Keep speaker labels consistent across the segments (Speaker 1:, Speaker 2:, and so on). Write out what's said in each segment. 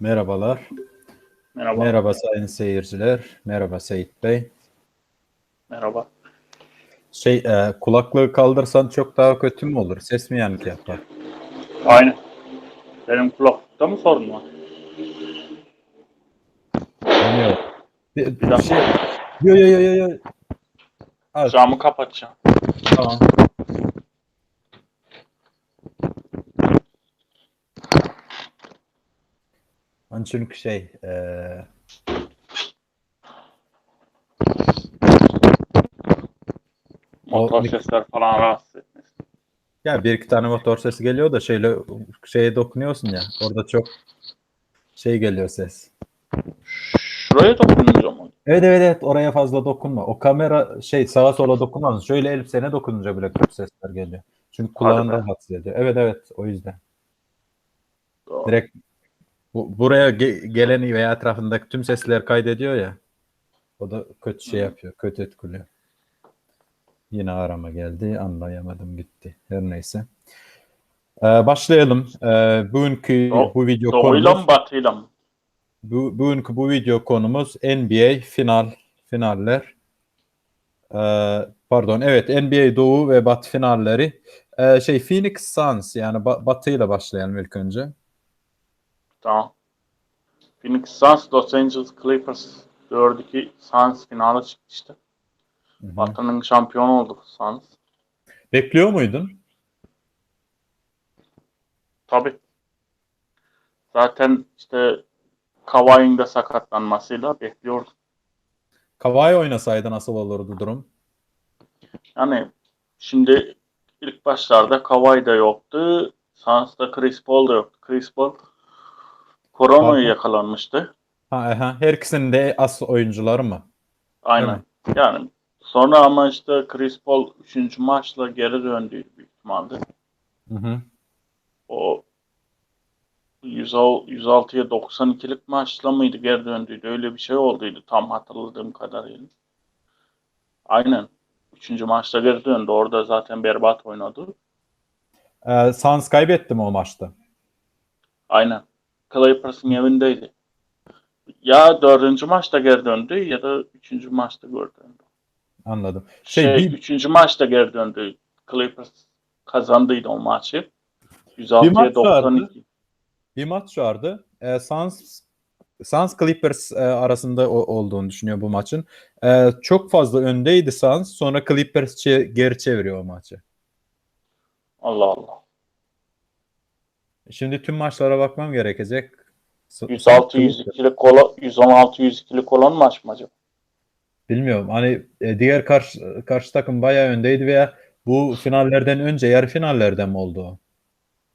Speaker 1: Merhabalar.
Speaker 2: Merhaba.
Speaker 1: Merhaba sayın seyirciler. Merhaba Seyit Bey.
Speaker 2: Merhaba.
Speaker 1: Şey, e, kulaklığı kaldırsan çok daha kötü mü olur? Ses mi yankı yapar?
Speaker 2: Aynı. Benim kulaklıkta mı sorun var?
Speaker 1: Bilmiyorum. Bir, bir
Speaker 2: dakika.
Speaker 1: şey... Yo yo yo yo yo.
Speaker 2: Camı kapatacağım.
Speaker 1: tamam. Onun çünkü şey, e,
Speaker 2: Motor
Speaker 1: mik-
Speaker 2: sesler falan rahatsız
Speaker 1: ya bir iki tane motor sesi geliyor da şeyle şeye dokunuyorsun ya. Orada çok şey geliyor ses.
Speaker 2: Şuraya dokununca mı?
Speaker 1: Evet evet evet oraya fazla dokunma. O kamera şey sağa sola dokunmaz. Şöyle elbisene dokununca bile kötü sesler geliyor. Çünkü kulağını
Speaker 2: be.
Speaker 1: rahatsız ediyor. Evet evet o yüzden.
Speaker 2: Doğru.
Speaker 1: Direkt bu, buraya ge- geleni veya etrafındaki tüm sesler kaydediyor ya. O da kötü şey yapıyor. Kötü etkiliyor. Yine arama geldi. Anlayamadım gitti. Her neyse. Ee, başlayalım. Ee, bugünkü
Speaker 2: Do-
Speaker 1: bu video
Speaker 2: Doğuyla
Speaker 1: konumuz
Speaker 2: mı batıyla mı?
Speaker 1: bu, bugünkü bu video konumuz NBA final finaller. Ee, pardon evet NBA Doğu ve Batı finalleri. Ee, şey Phoenix Suns yani ba- Batı ile başlayalım ilk önce.
Speaker 2: Tamam. Phoenix Suns, Los Angeles Clippers 4-2 Suns finale çıkmıştı. Batı'nın şampiyonu oldu Suns.
Speaker 1: Bekliyor muydun?
Speaker 2: Tabii. Zaten işte Kawhi'nin de sakatlanmasıyla bekliyordum.
Speaker 1: Kawhi oynasaydı nasıl olurdu durum?
Speaker 2: Yani şimdi ilk başlarda Kawhi da yoktu. Suns'ta Chris Paul da yoktu. Chris Paul koronaya
Speaker 1: Pardon?
Speaker 2: yakalanmıştı.
Speaker 1: Ha, aha. Her ikisinin de as oyuncuları mı?
Speaker 2: Aynen. Yani sonra ama işte Chris Paul 3. maçla geri döndü büyük ihtimalle.
Speaker 1: Hı hı.
Speaker 2: O 106'ya 92'lik maçla mıydı geri döndüydü? Öyle bir şey olduydu tam hatırladığım kadarıyla. Aynen. 3. maçta geri döndü. Orada zaten berbat oynadı.
Speaker 1: Ee, Suns kaybetti mi o maçta?
Speaker 2: Aynen. Clippers'ın evindeydi. Ya dördüncü maçta geri döndü ya da üçüncü maçta geri döndü.
Speaker 1: Anladım.
Speaker 2: Şey,
Speaker 1: Şey, bir,
Speaker 2: üçüncü maçta geri döndü. Clippers kazandıydı o maçı.
Speaker 1: Bir
Speaker 2: 106'ya
Speaker 1: maç
Speaker 2: 92.
Speaker 1: bir maç vardı. Ee, Suns Suns Clippers e, arasında o- olduğunu düşünüyor bu maçın. Ee, çok fazla öndeydi Suns. Sonra Clippers geri çeviriyor o maçı.
Speaker 2: Allah Allah.
Speaker 1: Şimdi tüm maçlara bakmam gerekecek. S-
Speaker 2: 106 102'lik kola 116 102'lik olan maç mı acaba?
Speaker 1: Bilmiyorum. Hani e, diğer karşı, karşı takım bayağı öndeydi veya bu finallerden önce yarı finallerden mi oldu?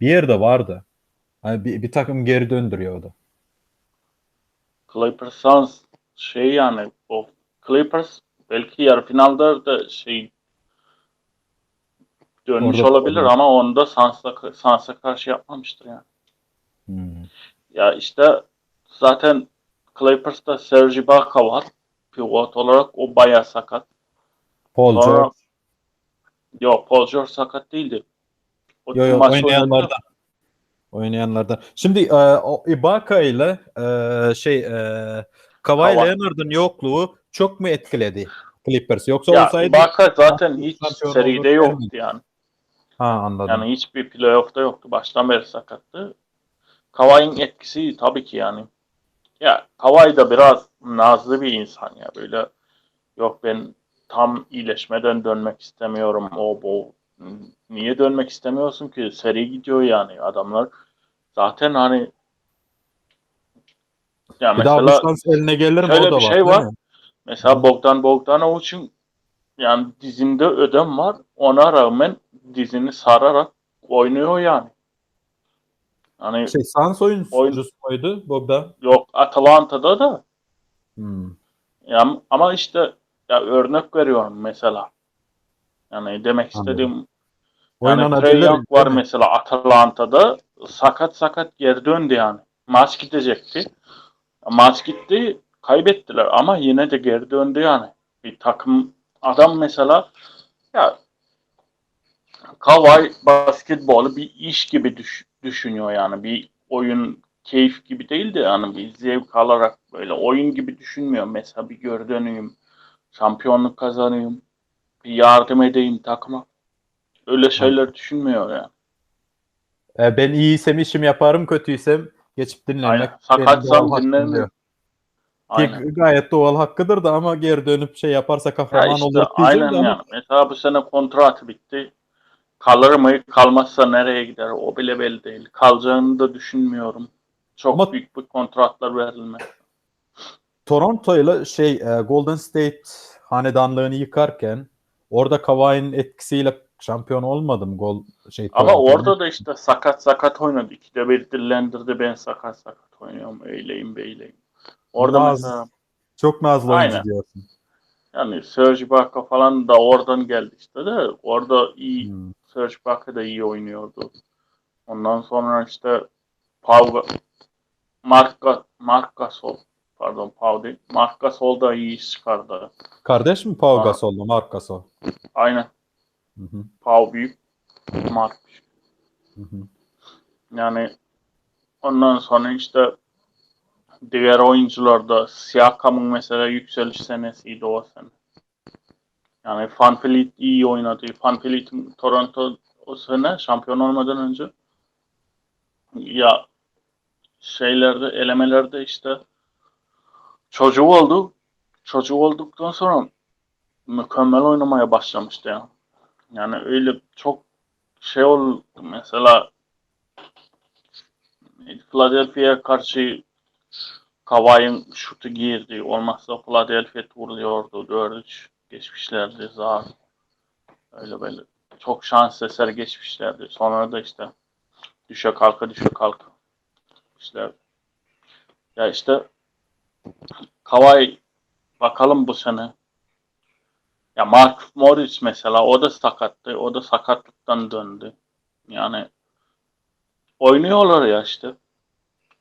Speaker 1: Bir yerde vardı. Hani bir, bir takım geri döndürüyordu.
Speaker 2: Clippers şey yani o Clippers belki yarı finalde de şey dönmüş
Speaker 1: Orada-
Speaker 2: olabilir ama onda Suns'a Suns'a karşı yapmamıştır yani.
Speaker 1: Hmm.
Speaker 2: Ya işte zaten Clippers'ta Serge Ibaka var. Pivot olarak o bayağı sakat.
Speaker 1: Paul
Speaker 2: Sonra-
Speaker 1: George.
Speaker 2: Yok Paul George sakat değildi. O
Speaker 1: Yo yo oynayanlardan. Oynayanlardan. Şimdi e, o Ibaka ile e, şey e, Kawhi. Leonard'ın yokluğu çok mu etkiledi Clippers? Yoksa
Speaker 2: Ya
Speaker 1: olsaydı
Speaker 2: Ibaka zaten hiç seride yoktu yani.
Speaker 1: Ha anladım.
Speaker 2: Yani hiçbir playoff'ta yoktu. Baştan beri sakattı. Kawhi'nin etkisi tabii ki yani. Ya Kawhi da biraz nazlı bir insan ya. Böyle yok ben tam iyileşmeden dönmek istemiyorum. O bu. Niye dönmek istemiyorsun ki? Seri gidiyor yani. Adamlar zaten hani ya
Speaker 1: bir daha bu
Speaker 2: mesela
Speaker 1: şans eline gelir mi?
Speaker 2: şöyle
Speaker 1: O da
Speaker 2: bir şey var. Mesela Bogdan Bogdanovic'in yani dizinde ödem var. Ona rağmen dizini sararak oynuyor yani. Hani
Speaker 1: Şey Suns oyuncusu
Speaker 2: Oyun-
Speaker 1: muydu Bogdan?
Speaker 2: yok Atalanta'da da
Speaker 1: Hmm.
Speaker 2: ya, ama işte ya örnek veriyorum mesela. Yani demek
Speaker 1: Anladım.
Speaker 2: istediğim yani
Speaker 1: Oynanabilir,
Speaker 2: Trey Young var
Speaker 1: mi?
Speaker 2: mesela Atalanta'da sakat sakat geri döndü yani. Maç gidecekti. Maç gitti kaybettiler ama yine de geri döndü yani. Bir takım adam mesela ya Kawhi basketbolu bir iş gibi düş- düşünüyor yani. Bir oyun keyif gibi değil de yani bir zevk alarak böyle oyun gibi düşünmüyorum. Mesela bir geri döneyim, şampiyonluk kazanayım, bir yardım edeyim takıma. Öyle şeyler düşünmüyor yani.
Speaker 1: E, ben iyiysem işimi yaparım, kötüysem geçip dinlenmek.
Speaker 2: Aynen. Sakatsam
Speaker 1: diyor. Ki gayet doğal hakkıdır da ama geri dönüp şey yaparsa
Speaker 2: Ya
Speaker 1: kahraman
Speaker 2: işte
Speaker 1: olur
Speaker 2: aynen
Speaker 1: ama
Speaker 2: yani. Mesela bu sene kontratı bitti. Kalır mı? Kalmazsa nereye gider? O bile belli değil. Kalacağını da düşünmüyorum. Çok
Speaker 1: Ama-
Speaker 2: büyük bir kontratlar verilmez.
Speaker 1: Toronto ile şey e, Golden State hanedanlığını yıkarken orada Kawhi'nin etkisiyle şampiyon olmadım gol şey
Speaker 2: Ama orada da işte sakat sakat oynadı. İkide bir dillendirdi ben sakat sakat oynuyorum. Öyleyim beyleyim. Orada
Speaker 1: Naz-
Speaker 2: mesela
Speaker 1: çok nazlı oyuncu diyorsun.
Speaker 2: yani Serge Ibaka falan da oradan geldi işte de orada iyi
Speaker 1: Hmm.
Speaker 2: Serge Ibaka da iyi oynuyordu. Ondan sonra işte Pau Mark, Ga- Mark Gasol pardon Pau değil. Mark Gasol da iyi iş çıkardı.
Speaker 1: Kardeş mi Pau
Speaker 2: Aa.
Speaker 1: Gasol'lu? Marc Gasol.
Speaker 2: Aynen.
Speaker 1: Hı hı,
Speaker 2: Pau büyük. Mark
Speaker 1: hı hı.
Speaker 2: Yani ondan sonra işte diğer oyuncular da Siakam'ın mesela yükseliş senesiydi o sene. Yani Van Vliet iyi oynadı. Vliet'in Toronto o sene şampiyon olmadan önce ya şeylerde elemelerde işte çocuğu oldu. Çocuğu olduktan sonra mükemmel oynamaya başlamıştı ya. Yani öyle çok şey oldu mesela Philadelphia'ya karşı Kawhi'nin şutu girdi. Olmazsa Philadelphia turluyordu. 4-3 geçmişlerdi zar. Öyle böyle çok şans eseri geçmişlerdi. Sonra da işte düşe kalka düşe kalka. İşte ya işte Kawhi bakalım bu sene. Ya Mark Morris mesela o da sakattı. O da sakatlıktan döndü. Yani oynuyorlar ya işte.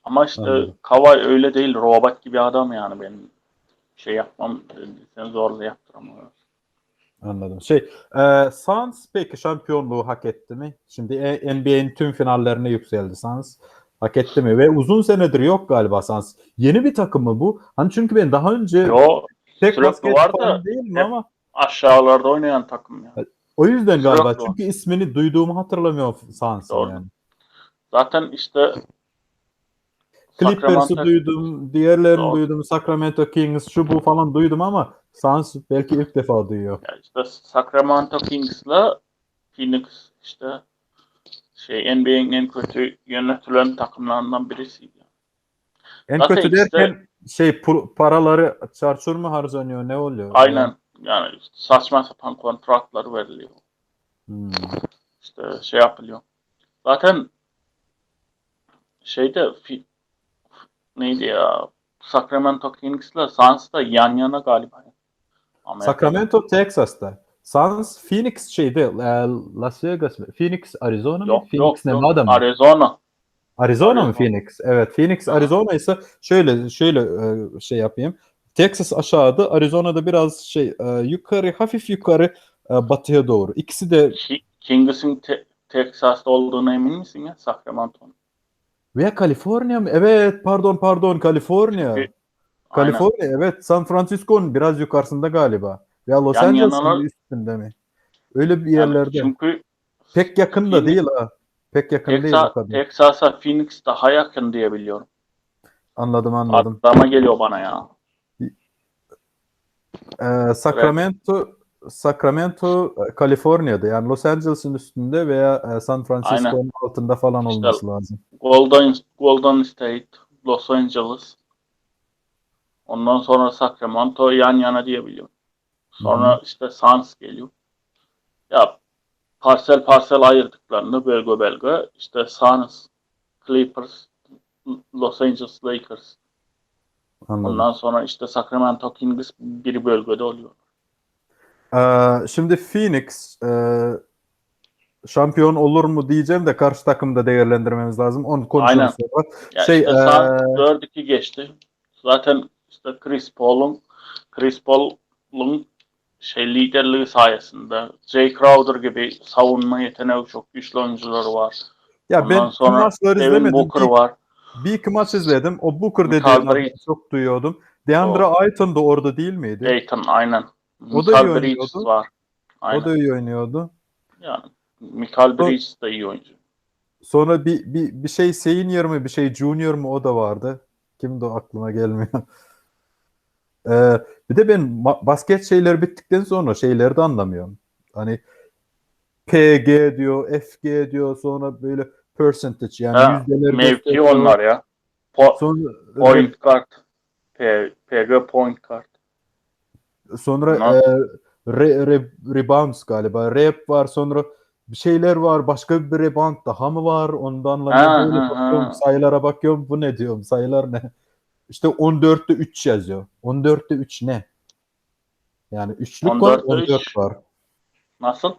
Speaker 2: Ama işte. Kawhi öyle değil. Robot gibi adam yani benim şey yapmam sen zorla yaptıramıyorum.
Speaker 1: Anladım. Şey, e, Suns peki şampiyonluğu hak etti mi? Şimdi e- NBA'nin tüm finallerine yükseldi Suns. Hak etti mi? Ve uzun senedir yok galiba Suns. Yeni bir takım mı bu? Hani çünkü ben daha önce
Speaker 2: Yo
Speaker 1: tek basket
Speaker 2: vardı.
Speaker 1: falan değil mi
Speaker 2: Hep-
Speaker 1: ama
Speaker 2: aşağılarda oynayan takım ya.
Speaker 1: o yüzden galiba.
Speaker 2: Sürekli var.
Speaker 1: Çünkü ismini duyduğumu hatırlamıyorum Suns'ın yani.
Speaker 2: Zaten işte
Speaker 1: Clippers'ı
Speaker 2: Sacramento-
Speaker 1: duydum, diğerlerini
Speaker 2: Doğru.
Speaker 1: duydum, Sacramento Kings şu bu falan duydum ama Suns belki ilk defa duyuyor.
Speaker 2: ya işte Sacramento Kings'la Phoenix işte şey NBA'nin en kötü yönetilen takımlarından birisiydi.
Speaker 1: En
Speaker 2: Zaten
Speaker 1: kötü
Speaker 2: işte-
Speaker 1: derken şey paraları çarçur mu harcanıyor ne oluyor?
Speaker 2: Aynen yani saçma sapan kontratlar veriliyor.
Speaker 1: Hmm.
Speaker 2: İşte şey yapılıyor. Zaten şeyde fi- neydi ya Sacramento Kings'la Suns da yan yana galiba. Amerika'da.
Speaker 1: Sacramento Texas'ta. Suns Phoenix şeyde e, Las Vegas mı? Phoenix Arizona mı?
Speaker 2: Yok
Speaker 1: Phoenix
Speaker 2: yok yok.
Speaker 1: Nevada mı?
Speaker 2: Arizona.
Speaker 1: Arizona mı
Speaker 2: Arizona.
Speaker 1: Phoenix? Evet Phoenix. Arizona ise şöyle şöyle e, şey yapayım. Texas aşağıda, Arizona'da biraz şey e, yukarı hafif yukarı e, batıya doğru. İkisi de
Speaker 2: Ki- Kings'in te- Texas'ta olduğuna emin misin ya Sacramento'nun?
Speaker 1: Veya Kaliforniya mı? Evet pardon pardon Kaliforniya.
Speaker 2: Çünkü-
Speaker 1: Kaliforniya evet San Francisco'nun biraz yukarısında galiba. Veya Los
Speaker 2: Yan
Speaker 1: Angeles'ın
Speaker 2: yanalar-
Speaker 1: üstünde mi? Öyle bir
Speaker 2: Yani
Speaker 1: yerlerde.
Speaker 2: çünkü
Speaker 1: Pek yakın da
Speaker 2: Phoenix-
Speaker 1: değil ha. Pek yakın değil
Speaker 2: Texas,
Speaker 1: bu kadar.
Speaker 2: Texas'a Phoenix daha yakın diye biliyorum.
Speaker 1: Anladım anladım.
Speaker 2: Adama geliyor bana ya.
Speaker 1: Ee, Sacramento Sacramento e, Kaliforniya'da yani Los Angeles'ın üstünde veya e, San Francisco'nun altında falan
Speaker 2: İşte-
Speaker 1: olması lazım.
Speaker 2: Golden, Golden State, Los Angeles. Ondan sonra Sacramento yan yana diye biliyorum. Sonra işte Suns geliyor. Ya parsel parsel ayırdıklarını bölge bölge işte Suns, Clippers, Los Angeles Lakers.
Speaker 1: Anladım.
Speaker 2: Ondan sonra işte Sacramento Kings bir bölgede oluyor.
Speaker 1: Ee, şimdi Phoenix e, şampiyon olur mu diyeceğim de karşı takımda değerlendirmemiz lazım. Onu konuşuruz sonra.
Speaker 2: Ya
Speaker 1: Şey,
Speaker 2: işte Suns 4-2 geçti. Zaten işte Chris Paul'un Chris Paul'un şey liderliği sayesinde Jay Crowder gibi savunma yeteneği çok güçlü oyuncuları var.
Speaker 1: Ya
Speaker 2: Ondan
Speaker 1: ben
Speaker 2: sonra
Speaker 1: maçları izlemedim.
Speaker 2: Booker
Speaker 1: Bir,
Speaker 2: var.
Speaker 1: bir iki maç izledim. O Booker dediğin
Speaker 2: Michael
Speaker 1: adamı
Speaker 2: Bridges.
Speaker 1: çok duyuyordum. DeAndre Ayton da orada değil miydi?
Speaker 2: Dayton aynen.
Speaker 1: O da iyi
Speaker 2: Bridges
Speaker 1: oynuyordu.
Speaker 2: var. Aynen.
Speaker 1: O da iyi oynuyordu.
Speaker 2: Yani Michael Bridges de iyi oyuncu.
Speaker 1: Sonra bir, bir, bir şey senior mu bir şey junior mu o da vardı. Kimdi o aklıma gelmiyor. Ee, bir de ben ma- basket şeyleri bittikten sonra şeyleri de anlamıyorum. Hani PG diyor, FG diyor sonra böyle percentage yani
Speaker 2: Ha,
Speaker 1: yüzdeleri
Speaker 2: Mevki
Speaker 1: gösteriyor.
Speaker 2: onlar ya. Po-
Speaker 1: Sonra,
Speaker 2: point guard. P- PG point guard.
Speaker 1: Sonra e, re, re, rebounds galiba. Rep var sonra bir şeyler var. Başka bir rebound daha mı var? Ondan
Speaker 2: Ha,
Speaker 1: böyle bakıyorum.
Speaker 2: ha.
Speaker 1: Sayılara bakıyorum. Bu ne diyorum? Sayılar ne? İşte 14'te 3 yazıyor. 14'te 3 ne? Yani üçlük var,
Speaker 2: 14'te
Speaker 1: 14
Speaker 2: üç.
Speaker 1: var.
Speaker 2: Nasıl?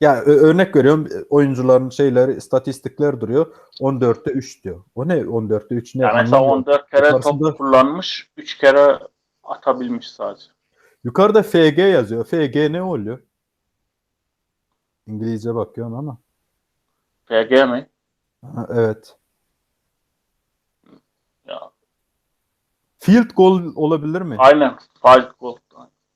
Speaker 1: Ya ö- örnek veriyorum oyuncuların şeyleri istatistikler duruyor. 14'te 3 diyor. O ne 14'te 3 ne?
Speaker 2: Yani mesela
Speaker 1: Anlamıyorum.
Speaker 2: 14 kere
Speaker 1: Yukarısında-
Speaker 2: top kullanmış, 3 kere atabilmiş sadece.
Speaker 1: Yukarıda FG yazıyor. FG ne oluyor? İngilizce bakıyorum ama.
Speaker 2: PG mi?
Speaker 1: Ha, evet.
Speaker 2: Ya,
Speaker 1: Field goal olabilir mi?
Speaker 2: aynen. Field goal.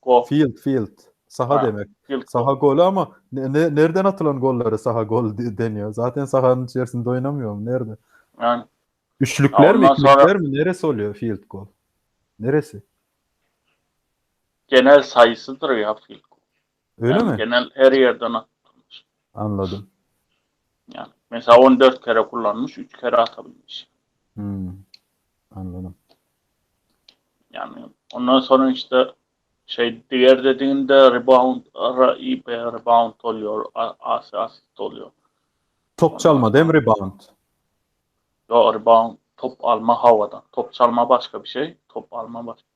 Speaker 2: Go.
Speaker 1: Field, field. Saha
Speaker 2: Ha,
Speaker 1: demek.
Speaker 2: Field goal.
Speaker 1: Saha golü ama ne, ne- nereden atılan golleri saha gol de- deniyor? Zaten sahanın içerisinde oynamıyorum. Nerede?
Speaker 2: Yani
Speaker 1: Üçlükler
Speaker 2: Ya
Speaker 1: mi? ikilikler
Speaker 2: sonra-
Speaker 1: mi? Neresi oluyor field goal? Neresi?
Speaker 2: Genel sayısıdır ya goal.
Speaker 1: Öyle
Speaker 2: Yani
Speaker 1: mi?
Speaker 2: Genel her yerden atılmış.
Speaker 1: Anladım.
Speaker 2: Yani mesela 14 kere kullanmış, 3 kere atabilmiş.
Speaker 1: Hmm. Anladım.
Speaker 2: Yani ondan sonra işte şey diğer dediğinde rebound, bir rebound oluyor, as, asist oluyor.
Speaker 1: Top çalma değil mi? Rebound.
Speaker 2: Yo rebound, top alma havadan. Top çalma başka bir şey, top alma başka.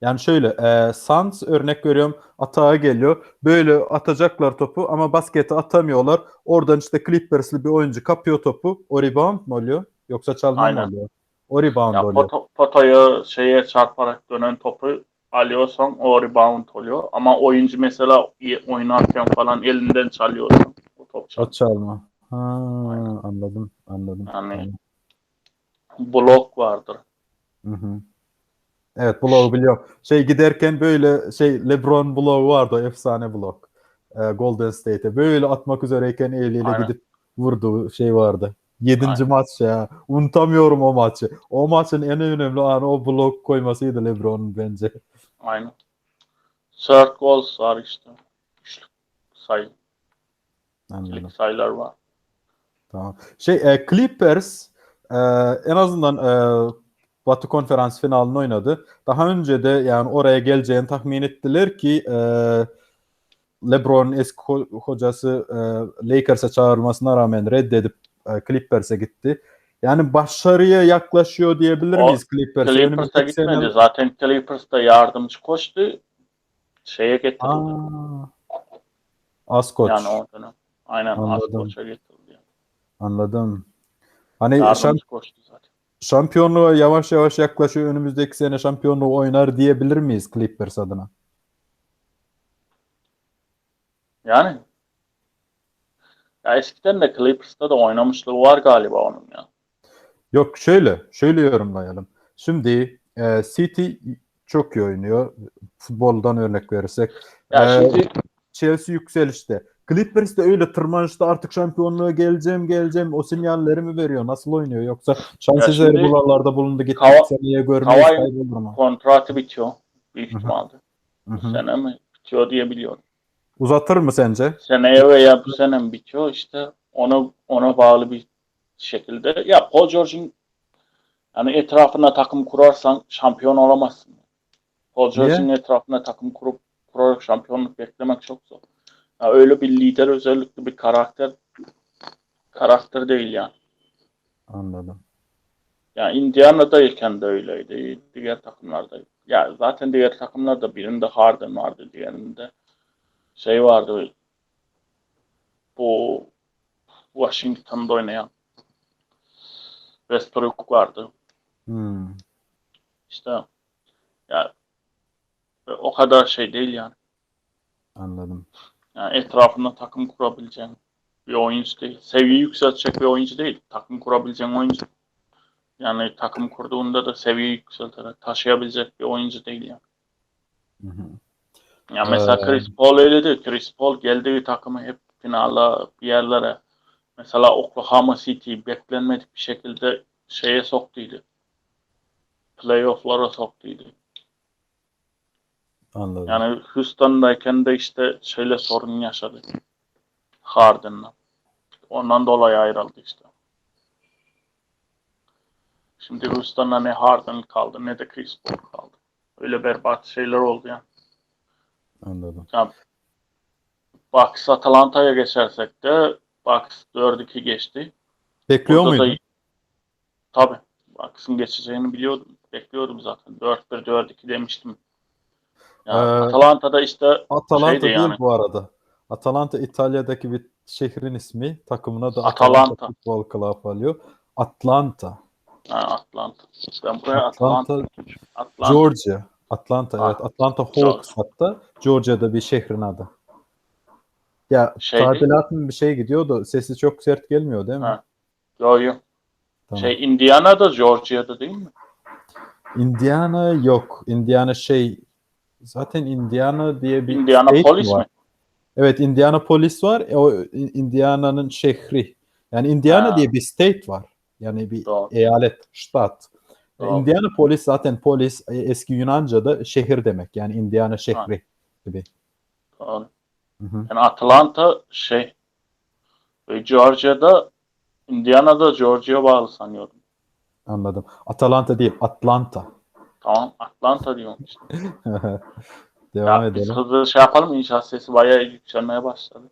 Speaker 1: Yani şöyle e, Suns örnek veriyorum atağa geliyor. Böyle atacaklar topu ama basketi atamıyorlar. Oradan işte Clippers'lı bir oyuncu kapıyor topu. O rebound mu oluyor? Yoksa çalma mı
Speaker 2: Aynen.
Speaker 1: oluyor? O rebound
Speaker 2: Ya
Speaker 1: oluyor.
Speaker 2: foto, fotoya şeye çarparak dönen topu alıyorsan o rebound oluyor. Ama oyuncu mesela oynarken falan elinden çalıyorsan o top
Speaker 1: O
Speaker 2: çalıyor.
Speaker 1: çalma. Ha, anladım, anladım.
Speaker 2: Yani- Blok vardır.
Speaker 1: Hı hı. Evet, blow biliyorum. Şey giderken böyle şey LeBron blow vardı, efsane blok. E, Golden State'e böyle atmak üzereyken eliyle
Speaker 2: Aynen.
Speaker 1: gidip vurduğu şey vardı. Yedinci
Speaker 2: Aynen.
Speaker 1: maç ya. Unutamıyorum o maçı. O maçın en önemli anı o blok koymasıydı LeBron'un bence.
Speaker 2: Aynen. Third goals var işte. Üçlük sayı.
Speaker 1: Anladım.
Speaker 2: sayılar var.
Speaker 1: Tamam. Şey e, Clippers e, en azından e, Batı Konferans finalini oynadı. Daha önce de yani oraya geleceğini tahmin ettiler ki e, LeBron'un eski ho- hocası e, Lakers'a çağırmasına rağmen reddedip e, Clippers'e gitti. Yani başarıya yaklaşıyor diyebilir
Speaker 2: O
Speaker 1: miyiz Clippers'e?
Speaker 2: Clippers'a gitmedi.
Speaker 1: sene-
Speaker 2: Zaten Clippers'ta yardımcı koçtu. Şeye getirildi.
Speaker 1: Aa, az koç.
Speaker 2: Yani o dönem. Aynen az
Speaker 1: Anladım.
Speaker 2: koça getirildi.
Speaker 1: Anladım. Hani
Speaker 2: Yardımcı
Speaker 1: şamp-
Speaker 2: koçtu zaten.
Speaker 1: Şampiyonluğa yavaş yavaş yaklaşıyor. Önümüzdeki sene şampiyonluğu oynar diyebilir miyiz Clippers adına?
Speaker 2: Yani ya eskiden de Clippers'ta da oynamışlığı var galiba onun ya.
Speaker 1: Yok şöyle, şöyle yorumlayalım. Şimdi e, City çok iyi oynuyor. Futboldan örnek verirsek.
Speaker 2: Ya
Speaker 1: Ee,
Speaker 2: şimdi
Speaker 1: Chelsea yükselişte. Clippers de öyle tırmanışta artık şampiyonluğa geleceğim geleceğim o sinyalleri mi veriyor? Nasıl oynuyor? Yoksa şans
Speaker 2: Ya
Speaker 1: buralarda bulundu gitti
Speaker 2: Kava-
Speaker 1: seneye görmeyiz
Speaker 2: Kawhi-
Speaker 1: kaybolur mu?
Speaker 2: kontratı bitiyor. Büyük ihtimalle. Bu sene mi bitiyor diye biliyorum.
Speaker 1: Uzatır mı sence?
Speaker 2: Seneye veya bu sene mi bitiyor işte ona ona bağlı bir şekilde. Ya Paul George'un yani etrafına takım kurarsan şampiyon olamazsın. Paul? George'un etrafına takım kurup kurarak şampiyonluk beklemek çok zor. Ya öyle bir lider özellikle bir karakter karakter değil yani.
Speaker 1: Anladım.
Speaker 2: Ya Indiana'dayken de öyleydi. Diğer takımlarda. Ya zaten diğer takımlarda birinde Harden vardı, diğerinde şey vardı. Bu Washington'da oynayan Westbrook vardı.
Speaker 1: Hmm,
Speaker 2: İşte ya o kadar şey değil yani.
Speaker 1: anladım.
Speaker 2: Yani etrafında takım kurabileceğin bir oyuncu değil. Seviye yükseltecek bir oyuncu değil. Takım kurabileceğin oyuncu. Yani takım kurduğunda da seviye yükselterek taşıyabilecek bir oyuncu değil yani.
Speaker 1: Hı hı.
Speaker 2: Ya mesela
Speaker 1: Ee,
Speaker 2: Chris Paul öyle değil. Chris Paul geldiği takımı hep finala bir yerlere mesela Oklahoma City beklenmedik bir şekilde şeye soktuydu. Playoff'lara soktuydu.
Speaker 1: Anladım.
Speaker 2: Yani Houston'dayken de işte şöyle sorun yaşadı. Harden'la. Ondan dolayı ayrıldı işte. Şimdi Houston'da ne Harden kaldı ne de Chris Paul kaldı. Öyle berbat şeyler oldu yani.
Speaker 1: Anladım.
Speaker 2: Bucks Atalanta'ya geçersek de Bucks 4-2 geçti.
Speaker 1: Bekliyor
Speaker 2: Burada da-
Speaker 1: muydun?
Speaker 2: Tabii. Bucks'ın geçeceğini biliyordum. Bekliyordum zaten. 4-1 4-2 demiştim. Ya,
Speaker 1: Ee,
Speaker 2: Atalanta'da işte
Speaker 1: Atalanta
Speaker 2: şeydi
Speaker 1: değil
Speaker 2: yani.
Speaker 1: bu arada. Atalanta İtalya'daki bir şehrin ismi. Takımına da
Speaker 2: Atalanta.
Speaker 1: Atalanta Futbol Club alıyor. Atlanta.
Speaker 2: ha, Atlanta. Ben buraya
Speaker 1: Atlanta,
Speaker 2: Atlanta. Atlanta.
Speaker 1: Georgia. Atlanta
Speaker 2: Ah,
Speaker 1: evet. Atlanta
Speaker 2: Georgia.
Speaker 1: Hawks hatta. Georgia'da bir şehrin adı. Ya
Speaker 2: Şey
Speaker 1: tadilatın bir şey gidiyor da sesi çok sert gelmiyor değil mi?
Speaker 2: Ha. Yo yo.
Speaker 1: Tamam.
Speaker 2: Şey Indiana'da Georgia'da değil mi?
Speaker 1: Indiana yok. Indiana şey zaten Indiana diye bir
Speaker 2: Indianapolis
Speaker 1: state
Speaker 2: mi?
Speaker 1: Evet Indianapolis var. E, o Indiana'nın şehri. Yani Indiana
Speaker 2: Ha.
Speaker 1: diye bir state var. Yani bir
Speaker 2: Doğru.
Speaker 1: eyalet, ştat. E,
Speaker 2: Doğru.
Speaker 1: Indianapolis zaten polis e, eski Yunanca'da şehir demek. Yani Indiana şehri gibi.
Speaker 2: Doğru.
Speaker 1: Hı hı.
Speaker 2: Yani Atlanta şey ve Georgia'da Indiana'da Georgia bağlı sanıyordum.
Speaker 1: Anladım. Atalanta değil, Atlanta.
Speaker 2: Tamam Atlanta diyorum işte.
Speaker 1: Devam
Speaker 2: Ya biz
Speaker 1: edelim.
Speaker 2: hızlı şey yapalım inşaat sesi bayağı yükselmeye başladı.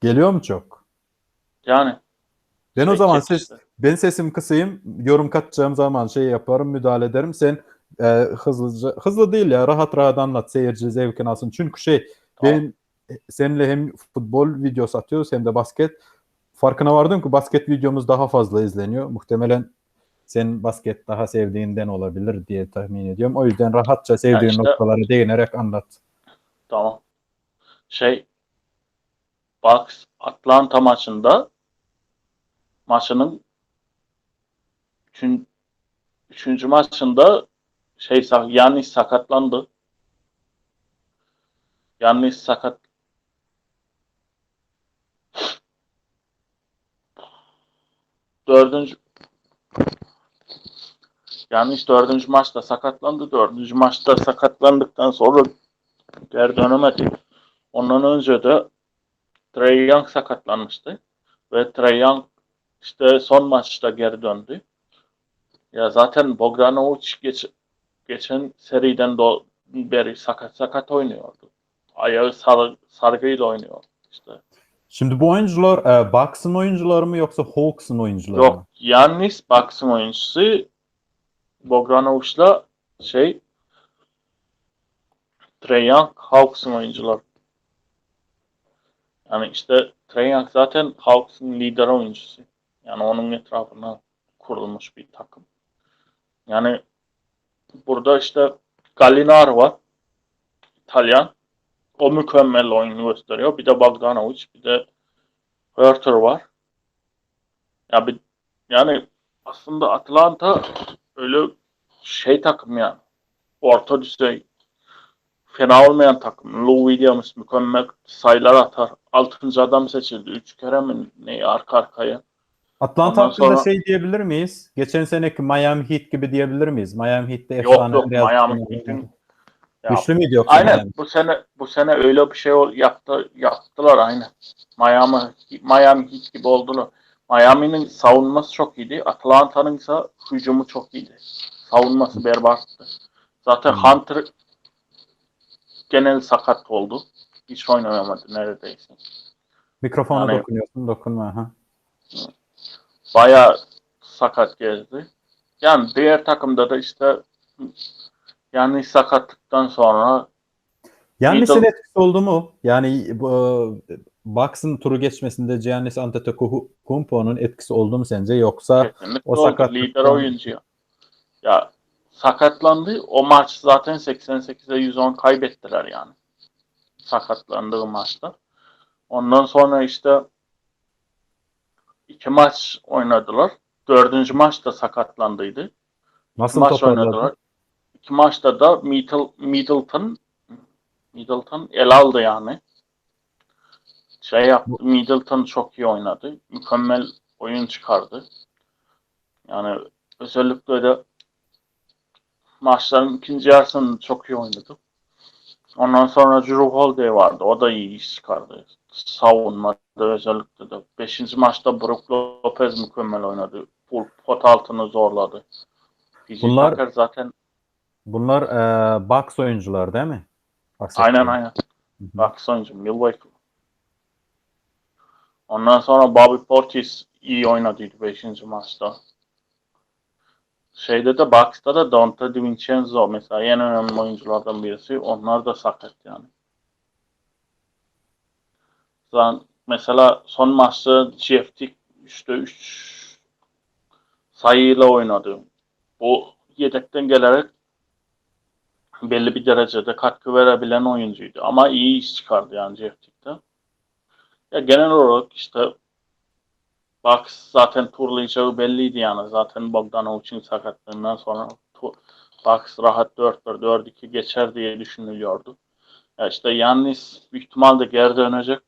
Speaker 1: Geliyor mu çok?
Speaker 2: Yani
Speaker 1: Ben o
Speaker 2: şey,
Speaker 1: zaman
Speaker 2: çek
Speaker 1: ses,
Speaker 2: işte.
Speaker 1: ben sesim kısayım. Yorum katacağım zaman şey yaparım, müdahale ederim. Sen e, hızlıca, hızlı değil ya, rahat rahat anlat. Seyirci zevkini alsın. Çünkü şey,
Speaker 2: Tamam.
Speaker 1: ben e, seninle hem futbol videosu atıyoruz hem de basket. Farkına vardım ki basket videomuz daha fazla izleniyor. Muhtemelen sen basket daha sevdiğinden olabilir diye tahmin ediyorum. O yüzden rahatça sevdiğin
Speaker 2: işte-
Speaker 1: noktalara değinerek anlat.
Speaker 2: Tamam. Şey Bucks Atlanta maçında maçının üçün, üçüncü maçında şey Yannis sakatlandı. Yannis sakat dördüncü Yannis dördüncü maçta sakatlandı. Dördüncü maçta sakatlandıktan sonra geri dönemedi. Ondan önce de Trey Young sakatlanmıştı. Ve Trey Young işte son maçta geri döndü. Ya zaten Bogdanovic geç, geçen seriden do- beri sakat sakat oynuyordu. Ayağı sar, sargıyla oynuyor işte.
Speaker 1: Şimdi bu oyuncular e, Bucks'ın oyuncuları mı yoksa Hawks'ın oyuncuları mı?
Speaker 2: Yok Yannis Bucks'ın oyuncusu Bogdanovic'la şey Trey Young Hawks'ın oyuncular. Yani işte Trey Young zaten Hawks'ın lider oyuncusu. Yani onun etrafına kurulmuş bir takım. Yani burada işte Gallinari var. İtalyan. O mükemmel oyun gösteriyor. Bir de Bogdanovic, bir de Hurter var. Ya bir, yani aslında Atlanta öyle şey takım yani. Orta düzey fena olmayan takım. Lou Williams mükemmel sayılar atar. Altıncı adam seçildi. Üç kere mi ne arka arkaya.
Speaker 1: Atlanta
Speaker 2: Ondan
Speaker 1: hakkında
Speaker 2: sonra-
Speaker 1: şey diyebilir miyiz? Geçen seneki Miami Heat gibi diyebilir miyiz? Miami Heat'te
Speaker 2: Yok
Speaker 1: efsane
Speaker 2: yok
Speaker 1: Real
Speaker 2: Miami. Heat'in
Speaker 1: Güçlü müydü yoksa
Speaker 2: Aynen
Speaker 1: Miami?
Speaker 2: bu sene bu sene öyle bir şey ol- yaptı yaptılar aynen. Miami Miami Heat gibi oldular. Miami'nin savunması çok iyiydi. Atlanta'nın ise hücumu çok iyiydi. Savunması berbattı. Zaten
Speaker 1: Hmm.
Speaker 2: Hunter genel sakat oldu. Hiç oynayamadı neredeyse.
Speaker 1: Mikrofona
Speaker 2: Yani-
Speaker 1: dokunuyorsun, dokunma. Ha.
Speaker 2: Bayağı sakat gezdi. Yani diğer takımda da işte yani sakatlıktan sonra Middle-
Speaker 1: etkisi oldu mu? Yani bu e, Bucks'ın turu geçmesinde Giannis Antetokounmpo'nun etkisi oldu mu sence yoksa
Speaker 2: Kesinlikle
Speaker 1: o sakatlıktan-
Speaker 2: Lider oyuncu. ya. Sakatlandı. O maç zaten 88'e 110 kaybettiler yani. Sakatlandığı maçta. Ondan sonra işte iki maç oynadılar. dördüncü maçta sakatlandıydı.
Speaker 1: Nasıl
Speaker 2: maç oynadılar. İki maçta da Middle, Middleton Middleton el aldı yani. Şey yaptı. Middleton çok iyi oynadı. Mükemmel oyun çıkardı. Yani özellikle de maçların ikinci yarısını çok iyi oynadı. Ondan sonra Drew Holiday vardı. O da iyi iş çıkardı. Savunmada özellikle de. Beşinci maçta Brook Lopez mükemmel oynadı. Full pot altını zorladı. PJ
Speaker 1: Bunlar-
Speaker 2: Tucker zaten
Speaker 1: Bunlar e, box oyuncular değil mi?
Speaker 2: aynen
Speaker 1: Bahsettiğin.
Speaker 2: aynen. Bak sonucu Milwaukee. Ondan sonra Bobby Portis iyi oynadıydı 5. maçta. Şeyde de Bucks'ta da Dante DiVincenzo mesela en önemli oyunculardan birisi. Onlar da sakat yani. Zaten mesela son maçta GFT 3'te 3 sayıyla oynadı. O yedekten gelerek belli bir derecede katkı verebilen oyuncuydu. Ama iyi iş çıkardı yani Jeftik'te. Ya genel olarak işte Bucks zaten turlayacağı belliydi yani. Zaten Bogdanovic'in sakatlığından sonra Bucks rahat 4-1, 4-2 geçer diye düşünülüyordu. Ya işte Yannis büyük ihtimalle geri dönecek.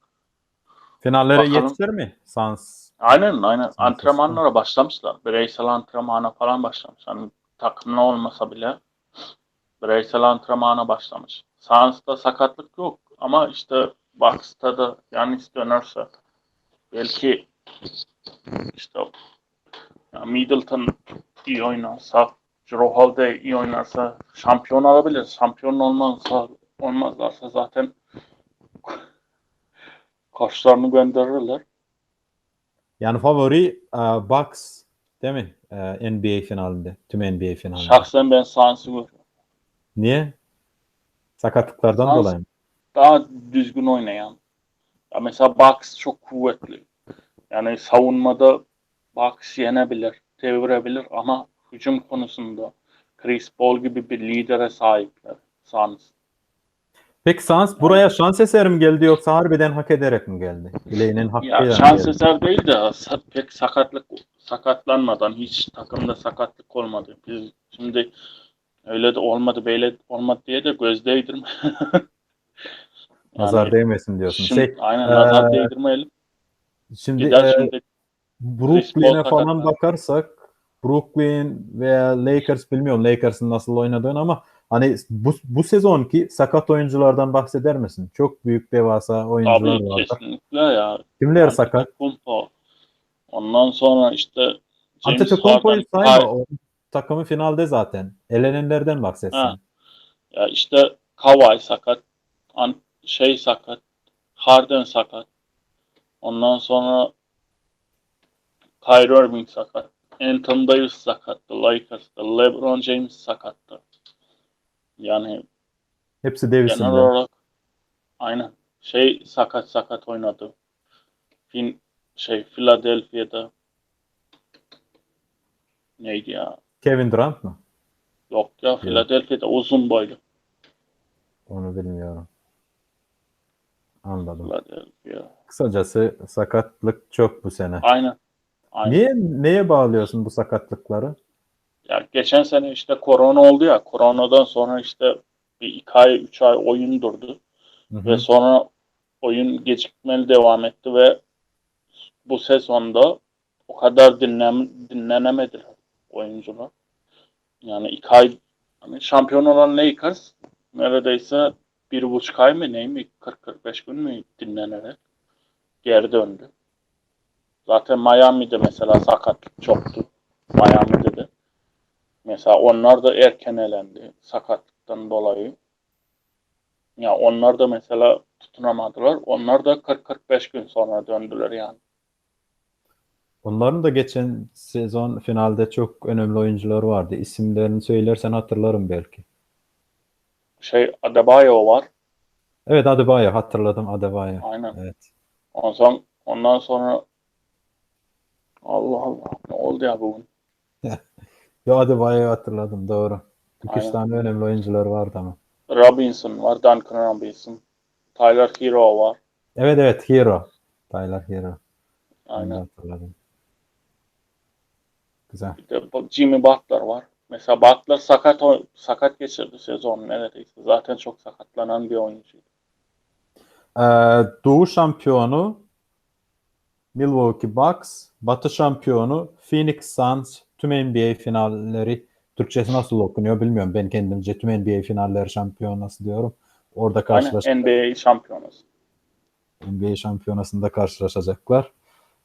Speaker 1: Finallere
Speaker 2: Bakalım.
Speaker 1: yetişir mi? Sans.
Speaker 2: Aynen aynen.
Speaker 1: Santos.
Speaker 2: Antrenmanlara başlamışlar. Bireysel antrenmana falan başlamış. Hani takımla olmasa bile bireysel antrenmana başlamış. Sans'ta sakatlık yok ama işte Bucks'ta da Yannis dönerse belki işte ya Middleton iyi oynarsa Drew Holiday iyi oynarsa şampiyon alabilir. Şampiyon olmazsa olmazlarsa zaten koçlarını gönderirler.
Speaker 1: Yani favori e, Bucks değil mi? E, NBA finalinde. Tüm NBA finalinde.
Speaker 2: Şahsen ben Sans'ı görüyorum.
Speaker 1: Niye? Sakatlıklardan
Speaker 2: Sans-
Speaker 1: dolayı mı?
Speaker 2: Daha düzgün oynayan. Ya mesela Bucks çok kuvvetli. Yani savunmada Bucks yenebilir, devirebilir ama hücum konusunda Chris Paul gibi bir lidere sahipler. Suns.
Speaker 1: Peki Sans buraya şans eseri mi geldi yoksa harbiden hak ederek mi geldi? Bileğinin hakkıyla
Speaker 2: Ya şans
Speaker 1: geldi?
Speaker 2: eser değil de pek sakatlık sakatlanmadan hiç takımda sakatlık olmadı. Biz şimdi öyle de olmadı böyle olmadı diye de göz değdirme.
Speaker 1: Nazar
Speaker 2: Yani
Speaker 1: değmesin diyorsun.
Speaker 2: şimdi-
Speaker 1: Şey,
Speaker 2: aynen nazar değdirmeyelim.
Speaker 1: şimdi
Speaker 2: daha
Speaker 1: e,
Speaker 2: şimdi
Speaker 1: Brooklyn'e falan
Speaker 2: sakatlandı.
Speaker 1: bakarsak Brooklyn veya Lakers bilmiyorum Lakers'ın nasıl oynadığını ama hani bu, bu sezonki sakat oyunculardan bahseder misin? Çok büyük devasa oyuncular
Speaker 2: Tabii
Speaker 1: var.
Speaker 2: kesinlikle ya.
Speaker 1: Kimler sakat?
Speaker 2: Antetokounmpo. Ondan sonra işte
Speaker 1: Antetokounmpo'yu sayma. O takımı finalde zaten. Elenenlerden bahsetsin.
Speaker 2: Ha. ya işte Kawhi sakat, An- şey sakat, Harden sakat. Ondan sonra Kyrie Irving sakat. Anthony Davis sakattı Lakers'ta. LeBron James sakattı. Yani
Speaker 1: Hepsi
Speaker 2: genel
Speaker 1: Davis'in. de.
Speaker 2: olarak aynen şey sakat sakat oynadı. Fin şey Philadelphia'da neydi ya?
Speaker 1: Kevin Durant mı?
Speaker 2: Yok ya Philadelphia'da uzun boylu.
Speaker 1: Onu bilmiyorum. Anladım. Kısacası sakatlık çok bu sene.
Speaker 2: Aynen. Aynen.
Speaker 1: Niye neye bağlıyorsun bu sakatlıkları?
Speaker 2: Ya geçen sene işte korona oldu ya. Koronadan sonra işte bir iki ay, üç ay oyun durdu.
Speaker 1: Hı hı.
Speaker 2: Ve sonra oyun gecikmeli devam etti ve bu sezonda o kadar dinlen, dinlenemediler oyuncular. Yani iki ay hani şampiyon olan Lakers neredeyse bir buçuk ay mı ne mi 40-45 gün mü dinlenerek geri döndü. Zaten Miami'de mesela sakatlık çoktu. Miami'de de. Mesela onlar da erken elendi sakatlıktan dolayı. Ya onlar da mesela tutunamadılar. Onlar da 40-45 gün sonra döndüler yani.
Speaker 1: Onların da geçen sezon finalde çok önemli oyuncuları vardı. İsimlerini söylersen hatırlarım belki.
Speaker 2: Şey Adebayo var.
Speaker 1: Evet Adebayo hatırladım Adebayo.
Speaker 2: Aynen.
Speaker 1: Evet.
Speaker 2: Ondan sonra, ondan sonra Allah Allah ne oldu ya bugün?
Speaker 1: Yo Adebayo'yu hatırladım doğru. İki üç tane önemli oyuncuları vardı ama.
Speaker 2: Robinson var. Duncan Robinson. Tyler Hero var.
Speaker 1: Evet evet Hero. Tyler Hero. Onu
Speaker 2: Aynen.
Speaker 1: hatırladım. Güzel.
Speaker 2: Bir de Jimmy Butler var. Mesela Butler sakat sakat geçirdi sezon neredeyse. Zaten çok sakatlanan bir oyuncu.
Speaker 1: Ee, Doğu şampiyonu Milwaukee Bucks, Batı şampiyonu Phoenix Suns, tüm NBA finalleri Türkçesi nasıl okunuyor bilmiyorum. Ben kendimce tüm NBA finalleri şampiyonası diyorum. Orada karşılaş
Speaker 2: Aynen NBA şampiyonası.
Speaker 1: NBA şampiyonasında karşılaşacaklar.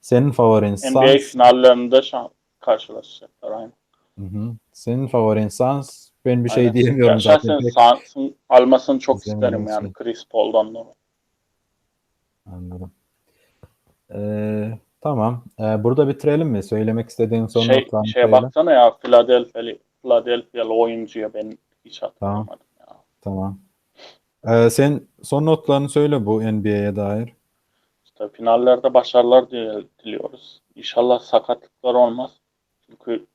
Speaker 1: Senin favorin
Speaker 2: NBA
Speaker 1: Suns.
Speaker 2: finallerinde şan- karşılaşacaklar. Aynen.
Speaker 1: Hı hı. Senin favorin Suns. Ben bir şey
Speaker 2: Aynen.
Speaker 1: diyemiyorum
Speaker 2: Ya
Speaker 1: zaten. Pek-
Speaker 2: Suns'ın almasını çok isterim yani
Speaker 1: seni.
Speaker 2: Chris Paul'dan dolayı.
Speaker 1: Anladım. Ee, tamam. Ee, burada bitirelim mi? Söylemek istediğin son
Speaker 2: Şey,
Speaker 1: notlarını
Speaker 2: şeye
Speaker 1: söyle.
Speaker 2: baksana ya Philadelphia'lı Philadelphia'lı oyuncuya ben hiç hatırlamadım ya.
Speaker 1: Tamam. Ee, sen son notlarını söyle bu NBA'ye dair.
Speaker 2: İşte finallerde başarılar dil- diliyoruz. İnşallah sakatlıklar olmaz. Çünkü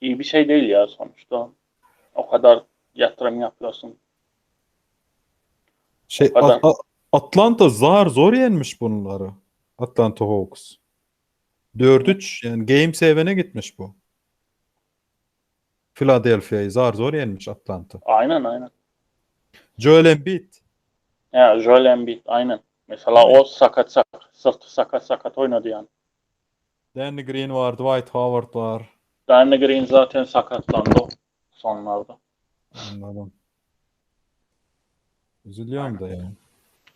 Speaker 2: iyi bir şey değil ya sonuçta. O kadar yatırım yapıyorsun.
Speaker 1: Şey,
Speaker 2: kadar.
Speaker 1: A- A- Atlanta zar zor yenmiş bunları. Atlanta Hawks. 4-3 yani Game 7'e gitmiş bu. Philadelphia'yı zar zor yenmiş Atlanta.
Speaker 2: Aynen aynen.
Speaker 1: Joel Embiid.
Speaker 2: Ya Joel Embiid aynen. Mesela o sakat sakat, sakat sakat oynadı yani.
Speaker 1: Danny Green vardı, Dwight Howard var.
Speaker 2: Danny Green zaten sakatlandı sonlarda.
Speaker 1: Anladım. Üzülüyorum da ya.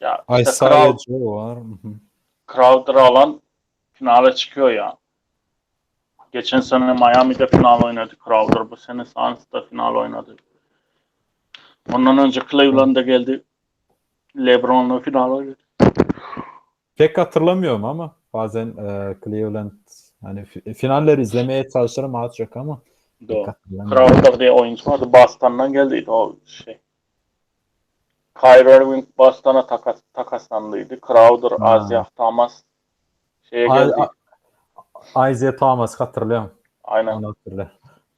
Speaker 2: Ya
Speaker 1: Ay
Speaker 2: işte
Speaker 1: Isaiah
Speaker 2: Crowd,
Speaker 1: Joe var.
Speaker 2: Crowder'ı alan finale çıkıyor ya. Geçen sene Miami'de final oynadı Crowder. Bu sene Suns'ta final oynadı. Ondan önce Cleveland'a geldi. LeBron'la final oynadı.
Speaker 1: Pek hatırlamıyorum ama bazen e, Cleveland hani fi- finalleri izlemeye çalışırım az çok ama
Speaker 2: Doğru. Crowder diye oyuncu vardı. Boston'dan geldiydi o şey. Kyrie Irving Boston'a takas, takaslandıydı. Crowder,
Speaker 1: Ha.
Speaker 2: Isaiah Thomas şeye geldi.
Speaker 1: Isaiah Thomas hatırlıyorum.
Speaker 2: Aynen.
Speaker 1: Onu hatırlıyorum.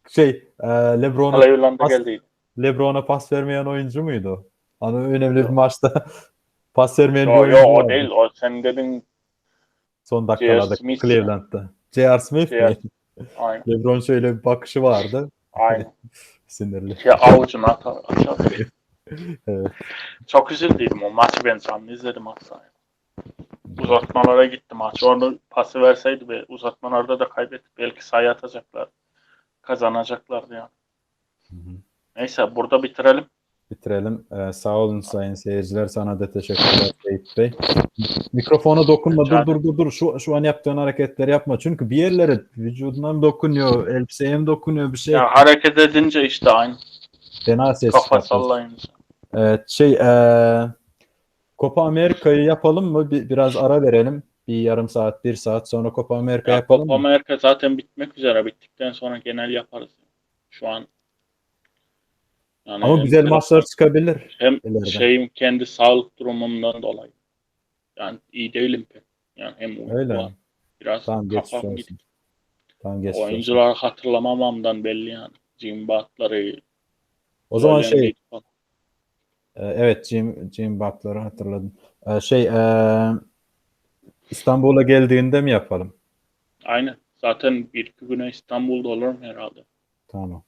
Speaker 1: Şey, e, LeBron'a
Speaker 2: Cleveland'a
Speaker 1: As-
Speaker 2: geldiydi.
Speaker 1: LeBron'a pas vermeyen oyuncu muydu? Hani önemli bir maçta pas vermeyen bir
Speaker 2: Yo,
Speaker 1: oyuncu
Speaker 2: yo o
Speaker 1: vardı.
Speaker 2: değil. O sen dedin
Speaker 1: Son dakikalarda. Cleveland'da. J.R. Smith
Speaker 2: J.R.
Speaker 1: mi?
Speaker 2: aynen.
Speaker 1: LeBron şöyle bir bakışı vardı.
Speaker 2: Aynen.
Speaker 1: Sinirli.
Speaker 2: Şey avucunu atar. atar.
Speaker 1: Evet.
Speaker 2: Çok üzüldüydüm o maçı ben canlı izledim hatta. Uzatmalara gitti maç. Orada pası verseydi ve uzatmalarda da kaybetti. Belki sayı atacaklar. Kazanacaklardı yani.
Speaker 1: Hı hı.
Speaker 2: Neyse burada bitirelim.
Speaker 1: Bitirelim. Ee, sağ olun sayın seyirciler. Sana da teşekkürler Seyit Bey. Mikrofona dokunma. Dur dur dur dur. Şu, şu an yaptığın hareketleri yapma. Çünkü bir yerlere vücuduna mı dokunuyor, elbiseye mi dokunuyor bir şey.
Speaker 2: Ya hareket edince işte aynı.
Speaker 1: Fena ses
Speaker 2: Kafa sallayınca.
Speaker 1: Evet, şey eee Copa Amerika'yı yapalım mı? Bir, biraz ara verelim. Bir yarım saat, bir saat sonra Copa Amerika
Speaker 2: Ya
Speaker 1: yapalım
Speaker 2: Copa
Speaker 1: mı?
Speaker 2: Amerika zaten bitmek üzere. Bittikten sonra genel yaparız. Şu an yani
Speaker 1: Ama güzel maçlar çıkabilir.
Speaker 2: Hem
Speaker 1: ileride.
Speaker 2: şeyim kendi sağlık durumumdan dolayı. Yani iyi değilim pek. Yani hem
Speaker 1: Öyle
Speaker 2: var. Biraz
Speaker 1: Tamam
Speaker 2: kafam gitti.
Speaker 1: Tamam geçmiş olsun.
Speaker 2: Hatırlamamamdan belli yani. Jim Butler'ı.
Speaker 1: O zaman şey,
Speaker 2: falan.
Speaker 1: e, evet Jim, Jim Butler'ı hatırladım. E, şey, e, İstanbul'a geldiğinde mi yapalım?
Speaker 2: Aynen. Zaten bir iki güne İstanbul'da olurum herhalde.
Speaker 1: Tamam.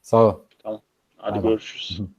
Speaker 1: Sağ ol.
Speaker 2: Hadi
Speaker 1: Tamam.
Speaker 2: görüşürüz.